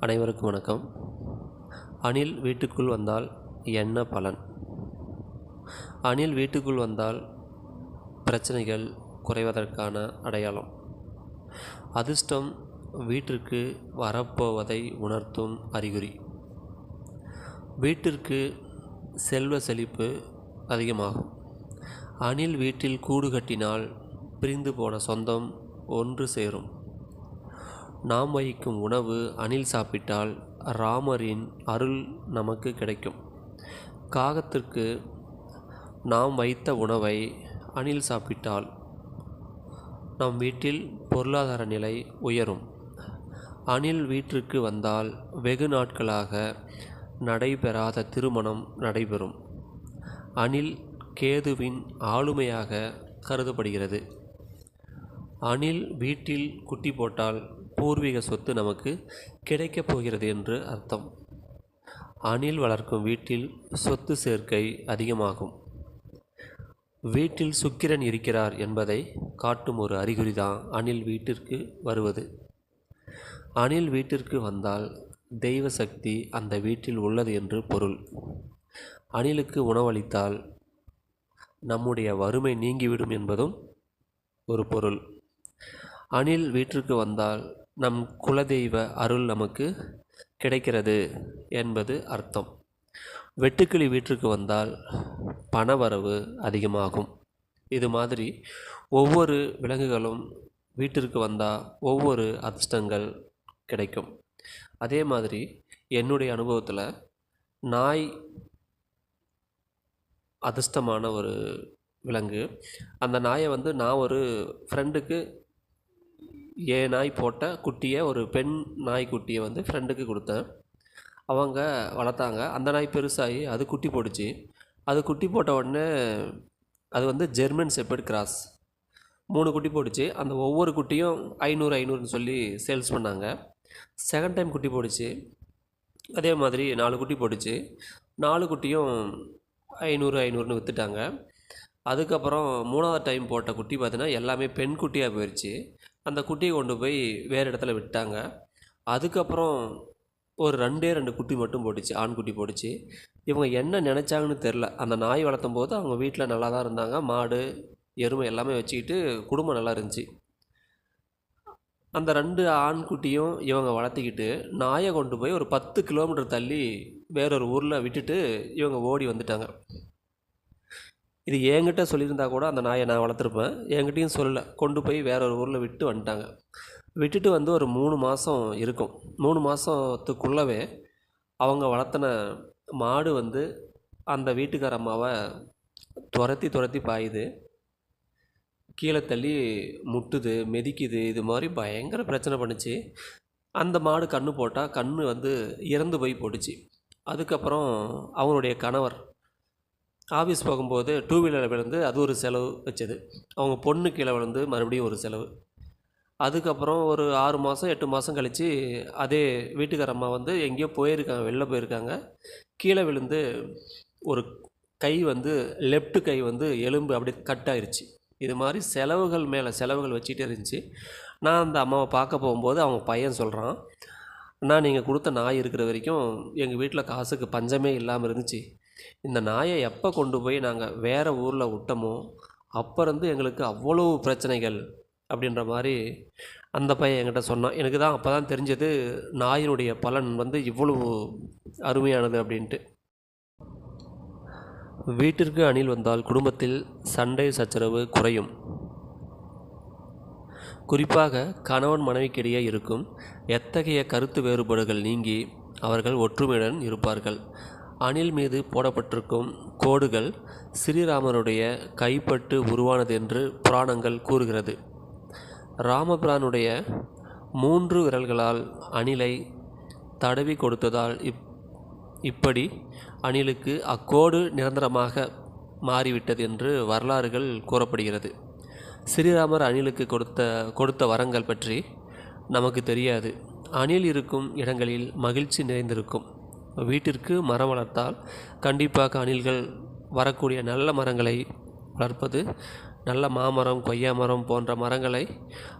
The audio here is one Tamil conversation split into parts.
அனைவருக்கும் வணக்கம். அணில் வீட்டுக்குள் வந்தால் என்ன பலன்? அணில் வீட்டுக்குள் வந்தால் பிரச்சனைகள் குறைவதற்கான அடையாளம். அதிர்ஷ்டம் வீட்டிற்கு வரப்போவதை உணர்த்தும் அறிகுறி. வீட்டிற்கு செல்வ செழிப்பு அதிகமாகும். அணில் வீட்டில் கூடு கட்டினால் பிரிந்து போன சொந்தம் ஒன்று சேரும். நாம் வகிக்கும் உணவு அணில் சாப்பிட்டால் ராமரின் அருள் நமக்கு கிடைக்கும். காகத்திற்கு நாம் வைத்த உணவை அணில் சாப்பிட்டால் நம் வீட்டில் பொருளாதார நிலை உயரும். அணில் வீட்டிற்கு வந்தால் வெகு நாட்களாக நடைபெறாத திருமணம் நடைபெறும். அணில் கேதுவின் ஆளுமையாக கருதப்படுகிறது. அணில் வீட்டில் குட்டி போட்டால் பூர்வீக சொத்து நமக்கு கிடைக்கப் போகிறது என்று அர்த்தம். அணில் வளர்க்கும் வீட்டில் சொத்து சேர்க்கை அதிகமாகும். வீட்டில் சுக்கிரன் இருக்கிறார் என்பதை காட்டும் ஒரு அறிகுறி தான் அணில் வீட்டிற்கு வருவது. அணில் வீட்டிற்கு வந்தால் தெய்வ சக்தி அந்த வீட்டில் உள்ளது என்று பொருள். அணிலுக்கு உணவளித்தால் நம்முடைய வறுமை நீங்கிவிடும் என்பதும் ஒரு பொருள். அணில் வீட்டிற்கு வந்தால் நம் குலதெய்வ அருள் நமக்கு கிடைக்கிறது என்பது அர்த்தம். வெட்டுக்கிளி வீட்டிற்கு வந்தால் பணவரவு அதிகமாகும். இது மாதிரி ஒவ்வொரு விலங்குகளும் வீட்டிற்கு வந்தால் ஒவ்வொரு அதிர்ஷ்டங்கள் கிடைக்கும். அதே மாதிரி என்னுடைய அனுபவத்தில் நாய் அதிர்ஷ்டமான ஒரு விலங்கு. அந்த நாயை வந்து நான் ஒரு ஃப்ரெண்டுக்கு ஏ நாய் போட்ட குட்டியை ஒரு பெண் நாய்க்குட்டியை வந்து ஃப்ரெண்டுக்கு கொடுத்தேன். அவங்க வளர்த்தாங்க. அந்த நாய் பெருசாகி அது குட்டி போட்டுச்சு அது குட்டி போட்ட உடனே அது வந்து ஜெர்மன் செப்பர்ட் கிராஸ். மூணு குட்டி போட்டுச்சு அந்த ஒவ்வொரு குட்டியும் ஐநூறு ஐநூறுன்னு சொல்லி சேல்ஸ் பண்ணாங்க. செகண்ட் டைம் குட்டி போட்டுச்சு அதே மாதிரி நாலு குட்டி போட்டுச்சு நாலு குட்டியும் ஐநூறு ஐநூறுன்னு விற்றுட்டாங்க அதுக்கப்புறம் மூணாவது டைம் போட்ட குட்டி பார்த்தீங்கன்னா எல்லாமே பெண் குட்டியாக போயிடுச்சு அந்த குட்டியை கொண்டு போய் வேறு இடத்துல விட்டாங்க. அதுக்கப்புறம் ஒரு ரெண்டே ரெண்டு குட்டி மட்டும் போட்டுச்சு ஆண் குட்டி போட்டுச்சு. இவங்க என்ன நினச்சாங்கன்னு தெரில அந்த நாய் வளர்த்தும் போது அவங்க வீட்டில் நல்லா தான் இருந்தாங்க. மாடு எருமை எல்லாமே வச்சுக்கிட்டு குடும்பம் நல்லா இருந்துச்சு. அந்த ரெண்டு ஆண் குட்டியும் இவங்க வளர்த்திக்கிட்டு நாயை கொண்டு போய் ஒரு பத்து கிலோமீட்டர் தள்ளி வேறொரு ஊரில் விட்டுட்டு இவங்க ஓடி வந்துட்டாங்க. இது என்கிட்ட சொல்லியிருந்தா கூட அந்த நாயை நான் வளர்த்துருப்பேன். என்கிட்டையும் சொல்லலை. கொண்டு போய் வேற ஒரு ஊரில் விட்டு வந்துட்டாங்க. விட்டுட்டு வந்து ஒரு மூணு மாதம் இருக்கும். மூணு மாதத்துக்குள்ளவே அவங்க வளர்த்தின மாடு வந்து அந்த வீட்டுக்கார அம்மாவை துரத்தி துரத்தி பாயுது. கீழே தள்ளி முட்டுது மெதிக்குது. இது மாதிரி பயங்கர பிரச்சனை பண்ணுச்சு. அந்த மாடு கன்று போட்டால் கன்று வந்து இறந்து போய் போட்டுச்சு. அதுக்கப்புறம் அவங்களுடைய கணவர் ஆஃபீஸ் போகும்போது டூ வீலரில் விழுந்து அது ஒரு செலவு வச்சது. அவங்க பொண்ணு கீழே விழுந்து மறுபடியும் ஒரு செலவு. அதுக்கப்புறம் ஒரு ஆறு மாதம் எட்டு மாதம் கழித்து அதே வீட்டுக்கார அம்மா வந்து எங்கேயோ போயிருக்காங்க வெளில போயிருக்காங்க. கீழே விழுந்து ஒரு கை வந்து லெஃப்ட் கை வந்து எலும்பு அப்படியே கட் ஆயிடுச்சு இது மாதிரி செலவுகள் மேலே செலவுகள் வச்சுட்டே இருந்துச்சு. நான் அந்த அம்மாவை பார்க்க போகும்போது அவங்க பையன் சொல்கிறான் நான் நீங்கள் கொடுத்த நாய் இருக்கிற வரைக்கும் எங்கள் வீட்டில் காசுக்கு பஞ்சமே இல்லாமல் இருந்துச்சு. இந்த நாயை எப்போ கொண்டு போய் நாங்கள் வேறு ஊரில் விட்டோமோ அப்போ இருந்து எங்களுக்கு அவ்வளோ பிரச்சனைகள் அப்படின்ற மாதிரி அந்த பையன் என்கிட்ட சொன்னான். எனக்கு தான் அப்போ தான் தெரிஞ்சது நாயினுடைய பலன் வந்து இவ்வளவு அருமையானது அப்படின்ட்டு. வீட்டிற்கு அணில் வந்தால் குடும்பத்தில் சண்டை சச்சரவு குறையும். குறிப்பாக கணவன் மனைவிக்கிடையே இருக்கும் எத்தகைய கருத்து வேறுபாடுகள் நீங்கி அவர்கள் ஒற்றுமையுடன் இருப்பார்கள்? அணில் மீது போடப்பட்டிருக்கும் கோடுகள் ஸ்ரீராமருடைய கைப்பட்டு உருவானது என்று புராணங்கள் கூறுகிறது. ராமபிரானுடைய மூன்று விரல்களால் அணிலை தடவி கொடுத்ததால் இப் இப்படி அணிலுக்கு அக்கோடு நிரந்தரமாக மாறிவிட்டது என்று வரலாறுகள் கூறப்படுகிறது. ஸ்ரீராமர் அணிலுக்கு கொடுத்த கொடுத்த வரங்கள் பற்றி நமக்கு தெரியாது. அணில் இருக்கும் இடங்களில் மகிழ்ச்சி நிறைந்திருக்கும். வீட்டிற்கு மரம் வளர்த்தால் கண்டிப்பாக அணில்கள் வரக்கூடிய நல்ல மரங்களை வளர்ப்பது நல்ல மாமரம் கொய்யா மரம் போன்ற மரங்களை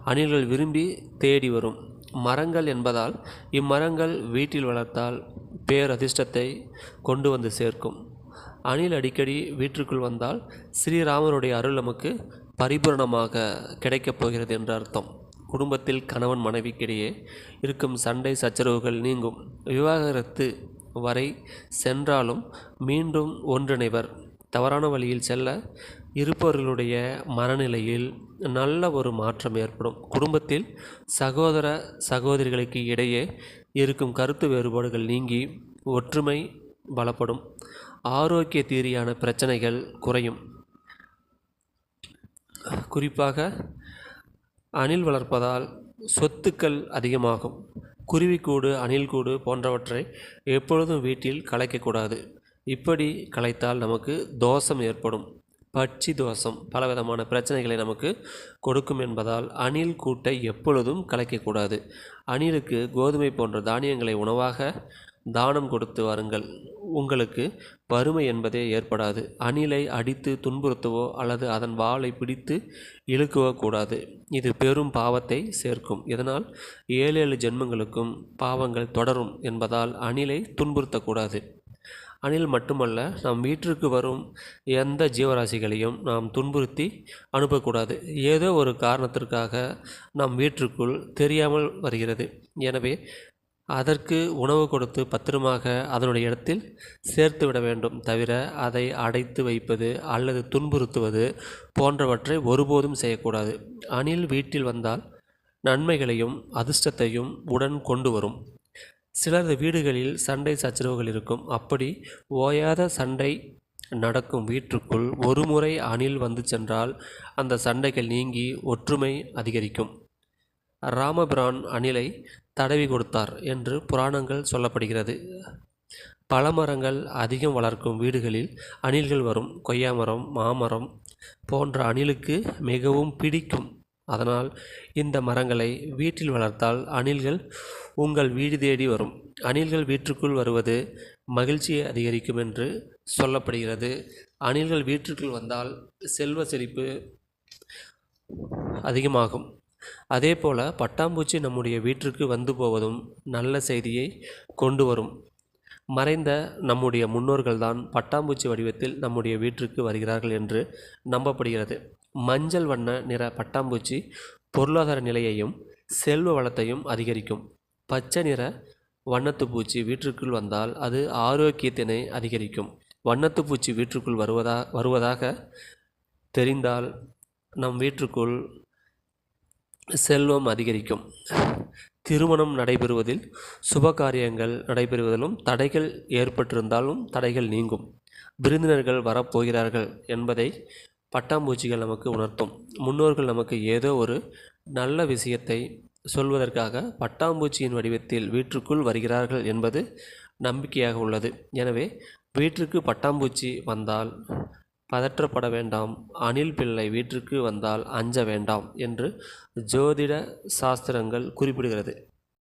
அணில்கள் விரும்பி தேடி வரும். மரங்கள் என்பதால் இம்மரங்கள் வீட்டில் வளர்த்தால் பேரதிர்ஷ்டத்தை கொண்டு வந்து சேர்க்கும். அணில் அடிக்கடி வீட்டிற்குள் வந்தால் ஸ்ரீராமனுடைய அருள் நமக்கு பரிபூரணமாக கிடைக்கப் போகிறது என்று அர்த்தம். குடும்பத்தில் கணவன் மனைவிக்கிடையே இருக்கும் சண்டை சச்சரவுகள் நீங்கும். விவாகரத்து வரை சென்றாலும் மீண்டும் ஒன்றிணைவர். தவறான வழியில் செல்ல இருப்பவர்களுடைய மனநிலையில் நல்ல ஒரு மாற்றம் ஏற்படும். குடும்பத்தில் சகோதர சகோதரிகளுக்கு இடையே இருக்கும் கருத்து வேறுபாடுகள் நீங்கி ஒற்றுமை பலப்படும். ஆரோக்கிய தீரியான பிரச்சனைகள் குறையும். குறிப்பாக அணில் வளர்ப்பதால் சொத்துக்கள் அதிகமாகும். குருவிக்கூடு அணில்கூடு போன்றவற்றை எப்பொழுதும் வீட்டில் கலைக்கக்கூடாது. இப்படி கலைத்தால் நமக்கு தோஷம் ஏற்படும். பட்சி தோஷம் பலவிதமான பிரச்சனைகளை நமக்கு கொடுக்கும் என்பதால் அணில் கூட்டை எப்பொழுதும் கலைக்கக்கூடாது. அணிலுக்கு கோதுமை போன்ற தானியங்களை உணவாக தானம் கொடுத்து வாருங்கள். உங்களுக்கு வறுமை என்பதே ஏற்படாது. அணிலை அடித்து துன்புறுத்தவோ அல்லது அதன் வாளை பிடித்து இழுக்கவோ கூடாது. இது பெரும் பாவத்தை சேர்க்கும். இதனால் ஏழு ஏழு ஜென்மங்களுக்கும் பாவங்கள் தொடரும் என்பதால் அணிலை துன்புறுத்தக்கூடாது. அணில் மட்டுமல்ல நம் வீட்டிற்கு வரும் எந்த ஜீவராசிகளையும் நாம் துன்புறுத்தி அனுப்பக்கூடாது. ஏதோ ஒரு காரணத்திற்காக நம் வீட்டிற்குள் தெரியாமல் வருகிறது. எனவே அதற்கு உணவு கொடுத்து பத்திரமாக அதனுடைய இடத்தில் சேர்த்து விட வேண்டும். தவிர அதை அடைத்து வைப்பது அல்லது துன்புறுத்துவது போன்றவற்றை ஒருபோதும் செய்யக்கூடாது. அணில் வீட்டில் வந்தால் நன்மைகளையும் அதிர்ஷ்டத்தையும் உடன் கொண்டு வரும். சிலரது வீடுகளில் சண்டை சச்சரவுகள் இருக்கும். அப்படி ஓயாத சண்டை நடக்கும் வீட்டுக்குள் ஒரு முறை அணில் வந்து சென்றால் அந்த சண்டைகள் நீங்கி ஒற்றுமை அதிகரிக்கும். ராமபிரான் அணிலை தடவி கொடுத்தார் என்று புராணங்கள் சொல்லப்படுகிறது. பல மரங்கள் அதிகம் வளர்க்கும் வீடுகளில் அணில்கள் வரும். கொய்யா மரம் மாமரம் போன்ற அணிலுக்கு மிகவும் பிடிக்கும். அதனால் இந்த மரங்களை வீட்டில் வளர்த்தால் அணில்கள் உங்கள் வீடு தேடி வரும். அணில்கள் வீட்டுக்குள் வருவது மகிழ்ச்சியை அதிகரிக்கும் என்று சொல்லப்படுகிறது. அணில்கள் வீட்டிற்குள் வந்தால் செல்வ செழிப்பு அதிகமாகும். அதே போல் பட்டாம்பூச்சி நம்முடைய வீட்டிற்கு வந்து போவதும் நல்ல செய்தியை கொண்டு வரும். மறைந்த நம்முடைய முன்னோர்கள்தான் பட்டாம்பூச்சி வடிவத்தில் நம்முடைய வீட்டிற்கு வருகிறார்கள் என்று நம்பப்படுகிறது. மஞ்சள் வண்ண நிற பட்டாம்பூச்சி பொருளாதார நிலையையும் செல்வ வளத்தையும் அதிகரிக்கும். பச்சை நிற வண்ணத்து பூச்சி வீட்டிற்குள் வந்தால் அது ஆரோக்கியத்தினை அதிகரிக்கும். வண்ணத்து பூச்சி வீட்டிற்குள் வருவதா வருவதாக தெரிந்தால் நம் வீட்டிற்குள் செல்வம் அதிகரிக்கும். திருமணம் நடைபெறுவதில் சுப காரியங்கள் நடைபெறுவதிலும் தடைகள் ஏற்பட்டிருந்தாலும் தடைகள் நீங்கும். விருந்தினர்கள் வரப்போகிறார்கள் என்பதை பட்டாம்பூச்சிகள் நமக்கு உணர்த்தும். முன்னோர்கள் நமக்கு ஏதோ ஒரு நல்ல விஷயத்தை சொல்வதற்காக பட்டாம்பூச்சியின் வடிவத்தில் வீட்டிற்குள் வருகிறார்கள் என்பது நம்பிக்கையாக உள்ளது. எனவே வீட்டிற்கு பட்டாம்பூச்சி வந்தால் பதற்றப்பட வேண்டாம். அணில் பிள்ளை வீட்டிற்கு வந்தால் அஞ்ச வேண்டாம் என்று ஜோதிட சாஸ்திரங்கள் குறிப்பிடுகிறது.